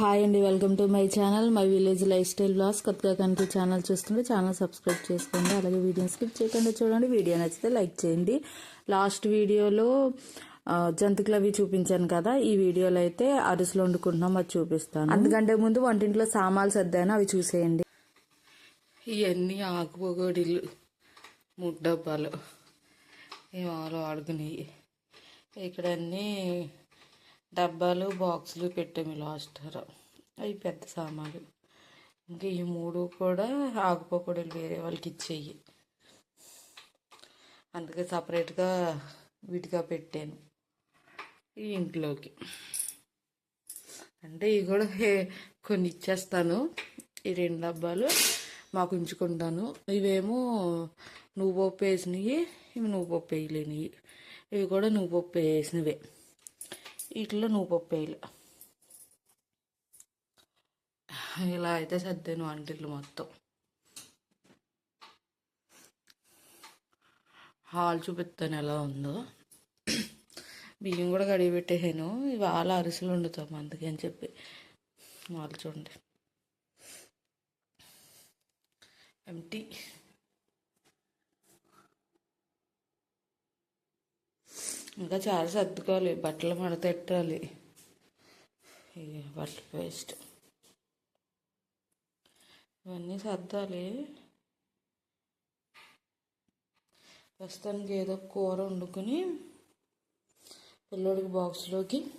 Hi అండి welcome to my channel my village lifestyle blogs. కొత్తగా కనుక ఛానల్ చూస్తుంటే ఛానల్ సబ్స్క్రైబ్ చేసుకోండి. అలాగే వీడియో స్కిప్ చేయకుండా చూడండి. వీడియో నచ్చితే లైక్ చేయండి. లాస్ట్ వీడియోలో జంతుకులు అవి చూపించాను కదా. ఈ వీడియోలో అయితే అరిసెలు వండుకుంటున్నాం అది చూపిస్తాను. అందుకంటే ముందు వంటింట్లో సామాన్లు సర్దాను అవి చూసేయండి. ఇవన్నీ ఆకుపోగొడిలు మూడు డబ్బాలు ఇవి వాళ్ళు వాడుకునేవి ఇక్కడ అన్నీ డబ్బాలు బాక్సులు పెట్టాము లాస్ట్ అవి పెద్ద సామాన్లు. ఇంకా ఈ మూడు కూడా ఆకుపోకూడలు వేరే వాళ్ళకి ఇచ్చేయి. అందుకే సపరేట్గా విడిగా పెట్టాను. ఈ ఇంట్లోకి. అంటే ఇవి కూడా కొన్ని ఇచ్చేస్తాను. ఈ రెండు డబ్బాలు మాకు ఉంచుకుంటాను. ఇవేమో నువ్వు పప్పు వేసినవి ఇవి నువ్వు పప్పు వేయలేనివి ఇవి కూడా నువ్వు పప్పు వేసినవే. వీటిలో నువ్వు పప్పు వేయాలి ఇలా అయితే సర్దాను వంటిల్లు మొత్తం హాల్ చూపిస్తాను ఎలా ఉందో బియ్యం కూడా కడిగి పెట్టేసాను ఇవాళ అరిసెలు వండుతాం అందుకని చెప్పి వాళ్ళు చూడండి ఎంటీ ఇంకా చాలా సర్దుకోవాలి బట్టలు మడతెట్టాలి బట్టల పేస్ట్. ఇవన్నీ సర్దాలి. ప్రస్తుతానికి ఏదో కూర వండుకుని పిల్లోడికి బాక్స్లోకి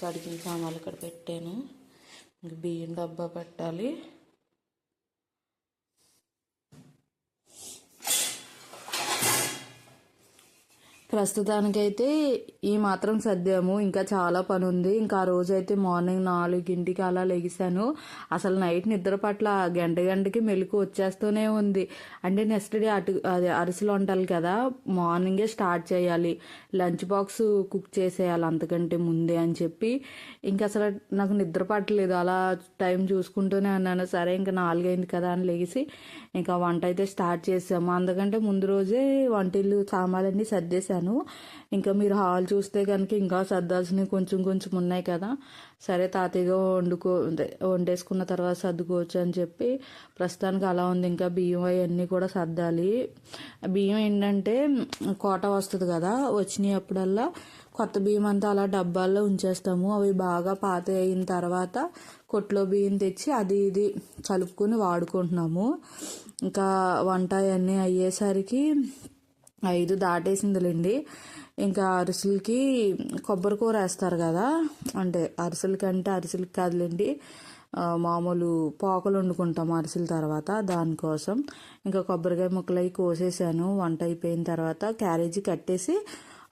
కడిగిన సామాన్లు ఇక్కడ పెట్టాను. ఇంక బియ్యం డబ్బా పెట్టాలి. ప్రస్తుతానికైతే ఈ మాత్రం సర్దాము. ఇంకా చాలా పని ఉంది ఇంకా ఆ రోజు అయితే మార్నింగ్ నాలుగింటికి అలా లెగిశాను. అసలు నైట్ నిద్ర పట్ల గంట గంటకి మెలకు వచ్చేస్తూనే ఉంది. అంటే నెక్స్ట్ డే అటు అది అరిసెలు వంటాలి కదా. మార్నింగే స్టార్ట్ చేయాలి. లంచ్ బాక్స్ కుక్ చేసేయాలి అంతకంటే ముందే అని చెప్పి. ఇంకా అసలు నాకు నిద్ర పట్టలేదు. అలా టైం చూసుకుంటూనే అన్నాను సరే ఇంకా నాలుగైంది కదా అని లెగిసి ఇంకా వంట అయితే స్టార్ట్ చేసాము. అందుకంటే ముందు రోజే వంటిల్లు సామాన్లన్నీ సర్దేశాను. ఇంకా మీరు హాల్ చూస్తే కనుక ఇంకా సర్దాల్సినవి కొంచెం కొంచెం ఉన్నాయి కదా. సరే తాతయ్యగా వండుకో వండేసుకున్న తర్వాత సర్దుకోవచ్చు అని చెప్పి ప్రస్తుతానికి అలా ఉంది. ఇంకా బియ్యం అవన్నీ కూడా సర్దాలి. బియ్యం ఏంటంటే కోట వస్తుంది కదా వచ్చినాయి అప్పుడల్లా. కొత్త బియ్యం అంతా అలా డబ్బాల్లో ఉంచేస్తాము. అవి బాగా పాత అయిన తర్వాత కొట్లో బియ్యం తెచ్చి అది ఇది కలుపుకొని వాడుకుంటున్నాము. ఇంకా వంట అవన్నీ అయ్యేసరికి ఐదు దాటేసిందిలేండి. ఇంకా అరిసెలకి కొబ్బరి కూర వేస్తారు కదా. అంటే అరిసెలకి అంటే అరిసెలకి కాదులేండి. మామూలు పోకలు వండుకుంటాం అరిసెల తర్వాత దానికోసం. ఇంకా కొబ్బరికాయ ముక్కలు అవి కోసేసాను. వంట అయిపోయిన తర్వాత క్యారేజీ కట్టేసి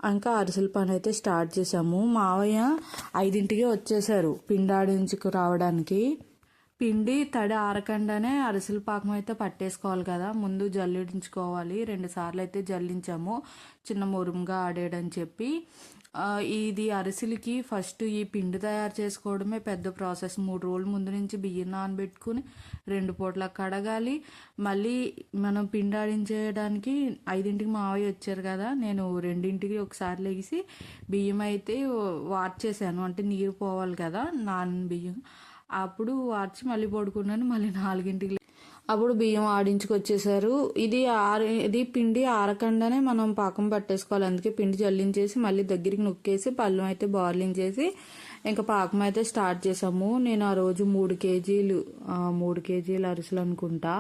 ఇంకా అరిసెల పని అయితే స్టార్ట్ చేసాము మావయ్య ఐదింటికి వచ్చేసారు పిండాడించుకు రావడానికి. పిండి తడి ఆరకుండానే అరిసెల పాకం అయితే పట్టేసుకోవాలి కదా. ముందు జల్లించుకోవాలి. రెండు సార్లు అయితే జల్లించాము. చిన్న మురుముగా ఆడేయడని చెప్పి. ఇది అరిసెలకి ఫస్ట్ ఈ పిండి తయారు చేసుకోవడమే పెద్ద ప్రాసెస్. మూడు రోజుల ముందు నుంచి బియ్యం నానబెట్టుకుని రెండు పూట్ల కడగాలి. మళ్ళీ మనం పిండి ఆడించేయడానికి ఐదింటికి మావయ్య వచ్చారు కదా. నేను రెండింటికి ఒకసారి లెగిసి బియ్యం అయితే వార్చేసాను అంటే నీరు పోవాలి కదా. నాన్ బియ్యం. అప్పుడు వార్చి మళ్ళీ పడుకున్నాను మళ్ళీ నాలుగింటికి అప్పుడు బియ్యం ఆడించుకొచ్చేసారు. ఇది ఆర ఇది పిండి ఆరకుండానే మనం పాకం పట్టేసుకోవాలి. అందుకే పిండి జల్లించేసి మళ్ళీ దగ్గరికి నొక్కేసి పళ్ళం అయితే బార్లించేసి ఇంకా పాకం అయితే స్టార్ట్ చేసాము. నేను ఆ రోజు మూడు కేజీలు మూడు కేజీలు అరిసెలు అనుకుంటా.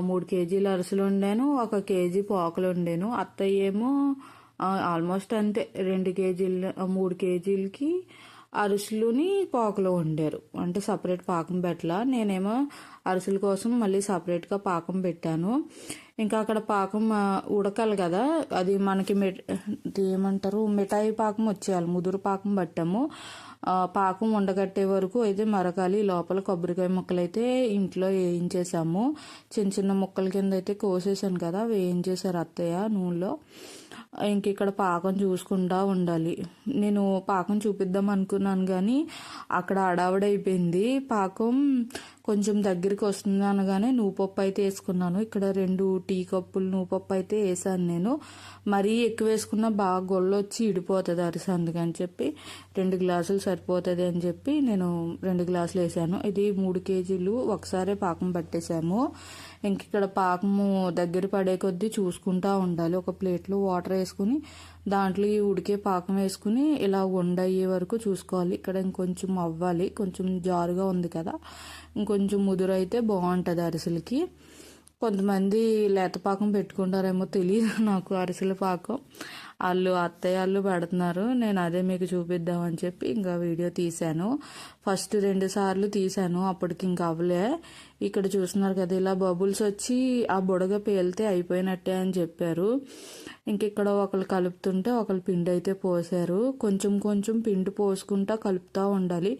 మూడు కేజీలు అరిసెలు వండాను ఒక కేజీ పోకలు వండాను. అత్తయ్యేమో ఆల్మోస్ట్ అంతే రెండు కేజీలు మూడు కేజీలకి అరిసెలుని పాకలో వండారు. అంటే సపరేట్ పాకం పెట్టలా. నేనేమో అరిసెల కోసం మళ్ళీ సపరేట్గా పాకం పెట్టాను. ఇంకా అక్కడ పాకం ఉడకాలి కదా. అది మనకి మె ఏమంటారు? మిఠాయి పాకం వచ్చేయాలి. ముదురు పాకం పట్టాము. పాకం ఉండగట్టే వరకు అయితే మరకాలి లోపల కొబ్బరికాయ ముక్కలు అయితే ఇంట్లో వేయించేసాము. చిన్న చిన్న ముక్కల కింద అయితే కోసేసాను కదా. వేయించేశారు అత్తయ్య నూనెలో. ఇంక ఇక్కడ పాకం చూసుకుంటా ఉండాలి. నేను పాకం చూపిద్దాం అనుకున్నాను కానీ అక్కడ అడావిడైపోయింది పాకం కొంచెం దగ్గరికి వస్తుంది అనగానే నువ్వుపప్పు అయితే వేసుకున్నాను. ఇక్కడ రెండు టీ కప్పులు నువ్వుపప్పు అయితే వేసాను నేను. మరీ ఎక్కువ వేసుకున్నా బాగా గొల్లొచ్చి ఇడిపోతుంది అరిసి అందుకని చెప్పి రెండు గ్లాసులు సరిపోతుంది అని చెప్పి నేను రెండు గ్లాసులు వేసాను. ఇది మూడు కేజీలు ఒకసారే పాకం పట్టేశాము ఇంక ఇక్కడ పాకము దగ్గర పడే కొద్దీ చూసుకుంటా ఉండాలి. ఒక ప్లేట్లో వాటర్ వేసుకుని దాంట్లో ఈ ఉడికే పాకం వేసుకుని ఇలా వండయ్యే వరకు చూసుకోవాలి. ఇక్కడ ఇంకొంచెం అవ్వాలి. కొంచెం జారుగా ఉంది కదా. ఇంకొంచెం ముదురైతే బాగుంటుంది అరిసెలకి. కొంతమంది లేత పాకం పెట్టుకుంటారేమో తెలియదు నాకు అరిసెల పాకం. వాళ్ళు అత్తయ్య వాళ్ళు పెడుతున్నారు. నేను అదే మీకు చూపిద్దామని చెప్పి ఇంకా వీడియో తీశాను. ఫస్ట్ రెండు సార్లు తీశాను. అప్పటికి ఇంకా అవ్వలే. ఇక్కడ చూస్తున్నారు కదా ఇలా బబుల్స్ వచ్చి ఆ బుడగ పేలితే అయిపోయినట్టే అని చెప్పారు. ఇంక ఇక్కడ ఒకళ్ళు కలుపుతుంటే ఒకళ్ళు పిండి అయితే పోసారు కొంచెం కొంచెం పిండి పోసుకుంటా కలుపుతూ ఉండాలి.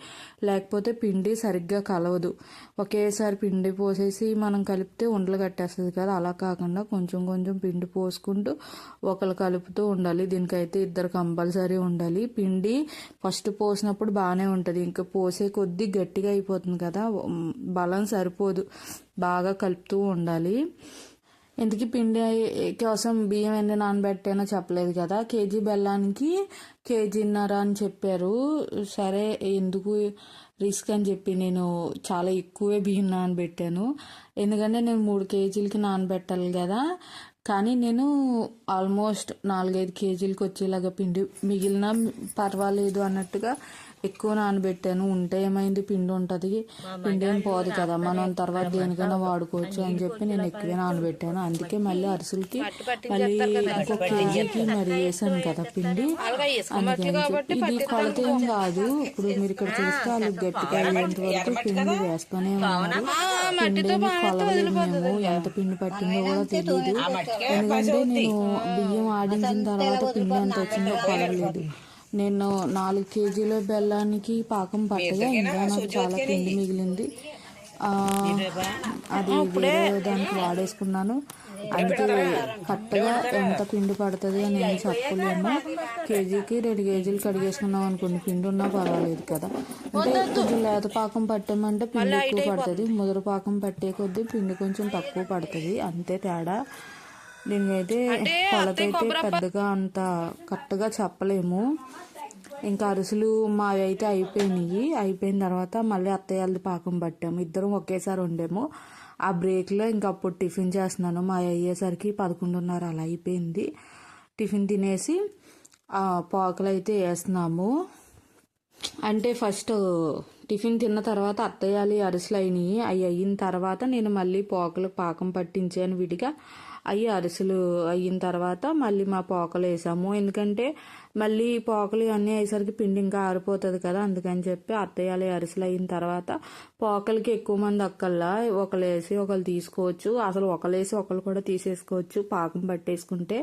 లేకపోతే పిండి సరిగ్గా కలవదు. ఒకేసారి పిండి పోసేసి మనం కలిపితే ఉండలు కట్టేస్తుంది కదా అలా కాకుండా కొంచెం కొంచెం పిండి పోసుకుంటూ ఒకళ్ళు కలుపుతూ ఉండాలి. దీనికైతే ఇద్దరు కంపల్సరీ ఉండాలి. పిండి ఫస్ట్ పోసినప్పుడు బాగానే ఉంటుంది. ఇంకా పోసే కొద్దీ గట్టిగా అయిపోతుంది కదా బలం సరిపోదు. బాగా కలుపుతూ ఉండాలి. ఇంతకీ పిండి కోసం బియ్యం ఎన్ని నానబెట్టానో చెప్పలేదు కదా. కేజీ బెల్లానికి కేజీన్నర అని చెప్పారు. సరే ఎందుకు రిస్క్ అని చెప్పి నేను చాలా ఎక్కువే బియ్యం నానబెట్టాను. ఎందుకంటే నేను మూడు కేజీలకి నానబెట్టాలి కదా. కానీ నేను ఆల్మోస్ట్ నాలుగైదు కేజీలకి వచ్చేలాగా పిండి మిగిలిన పర్వాలేదు అన్నట్టుగా ఎక్కువ నానబెట్టాను ఉంటే ఏమైంది? పిండి ఉంటుంది. పిండి ఏం పోదు కదా మనం తర్వాత దేనికైనా వాడుకోవచ్చు అని చెప్పి నేను ఎక్కువే నానబెట్టాను. అందుకే మళ్ళీ అరిసెలకి మళ్ళీ ఇంకో కేజీకి మరి వేసాను కదా పిండి. అందుకని చెప్పి ఇది కొలత ఏం కాదు. ఇప్పుడు మీరు ఇక్కడ చూస్తే వాళ్ళు గట్టిగా అయ్యేంత వరకు పిండి వేస్తూనే ఉన్నారు. పిండి ఏమీ కొలవలేదు మేము ఎంత పిండి పట్టిందో కూడా తెలియదు ఎందుకంటే నేను బియ్యం ఆడించిన తర్వాత పిండి ఎంత వచ్చిందో కొలవలేదు. నేను నాలుగు కేజీల బెల్లానికి పాకం పట్టగా ఇంకా నాకు చాలా పిండి మిగిలింది. అది వేరే దానికి వాడేసుకున్నాను. అందుకే కరెక్ట్గా ఎంత పిండి పడుతుంది అని నేను చెప్పలేను కేజీకి రెండు కేజీలు కడిగేసుకున్నాం అనుకోండి. పిండి ఉన్నా పర్వాలేదు కదా. అంటే కొంచెం లేత పాకం పట్టామంటే పిండి ఎక్కువ పడుతుంది. ముదురు పాకం పట్టే కొద్దీ పిండి కొంచెం తక్కువ పడుతుంది. అంతే తేడా. దీనికైతే కొలత అయితే పెద్దగా అంత కరెక్ట్గా చెప్పలేము. ఇంకా అరిసెలు మావి అయితే అయిపోయినాయి. అయిపోయిన తర్వాత మళ్ళీ అత్తయ్య వాళ్ళది పాకం పట్టాము. ఇద్దరం ఒకేసారి వండాము. ఆ బ్రేక్లో ఇంకా అప్పుడు టిఫిన్ చేస్తున్నాను. మా అయ్యేసరికి పదకొండున్నర అలా అయిపోయింది. టిఫిన్ తినేసి ఆ, పాకలు అయితే వేస్తున్నాము. అంటే ఫస్ట్ టిఫిన్ తిన్న తర్వాత అత్తయ్యాలి అరిసెలు అయినాయి. అవి అయిన తర్వాత నేను మళ్ళీ పోకలు పాకం పట్టించాను విడిగా. అవి అరిసెలు అయిన తర్వాత మళ్ళీ మా పోకలు వేసాము. ఎందుకంటే మళ్ళీ పోకలు అన్నీ అయ్యేసరికి పిండి ఇంకా ఆరిపోతుంది కదా అందుకని చెప్పి అత్తయ్యాలి అరిసెలు అయిన తర్వాత పోకలకి ఎక్కువ మంది అక్కల్లా ఒకళ్ళు వేసి ఒకళ్ళు తీసుకోవచ్చు. అసలు ఒకళ్ళు వేసి ఒకళ్ళు కూడా తీసేసుకోవచ్చు. పాకం పట్టేసుకుంటే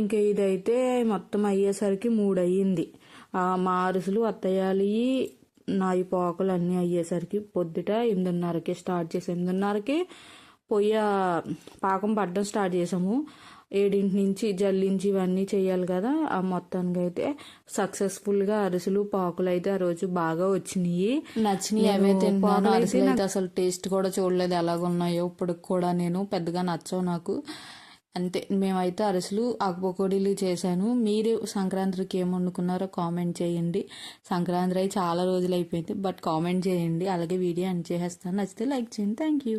ఇంకా ఇదైతే మొత్తం అయ్యేసరికి మూడు అయ్యింది మా అరుసులు అత్తయ్యాలి నా ఈ పోకలు అన్నీ అయ్యేసరికి పొద్దుట ఎనిమిదిన్నరకి స్టార్ట్ చేసి ఎనిమిదిన్నరకి పొయ్య పాకం పడడం స్టార్ట్ చేసాము. ఏడింటి నుంచి జల్లించి ఇవన్నీ చేయాలి కదా. ఆ మొత్తానికి అయితే సక్సెస్ఫుల్గా అరిసెలు పాకులు అయితే ఆ రోజు బాగా వచ్చినాయి. నచ్చినాయి. అవే తిన్నాను. అరిసెలు అయితే అసలు టేస్ట్ కూడా చూడలేదు ఎలాగున్నాయో. ఇప్పుడు కూడా నేను పెద్దగా నచ్చవు నాకు. అంతే. మేమైతే అరిసెలు ఆకుపకోడీలు చేశాను. మీరు సంక్రాంతికి ఏం వండుకున్నారో కామెంట్ చేయండి. సంక్రాంతి అయి చాలా రోజులు అయిపోయింది. బట్ కామెంట్ చేయండి. అలాగే వీడియో అని చేసేస్తాను. నచ్చితే లైక్ చేయండి. Thank you.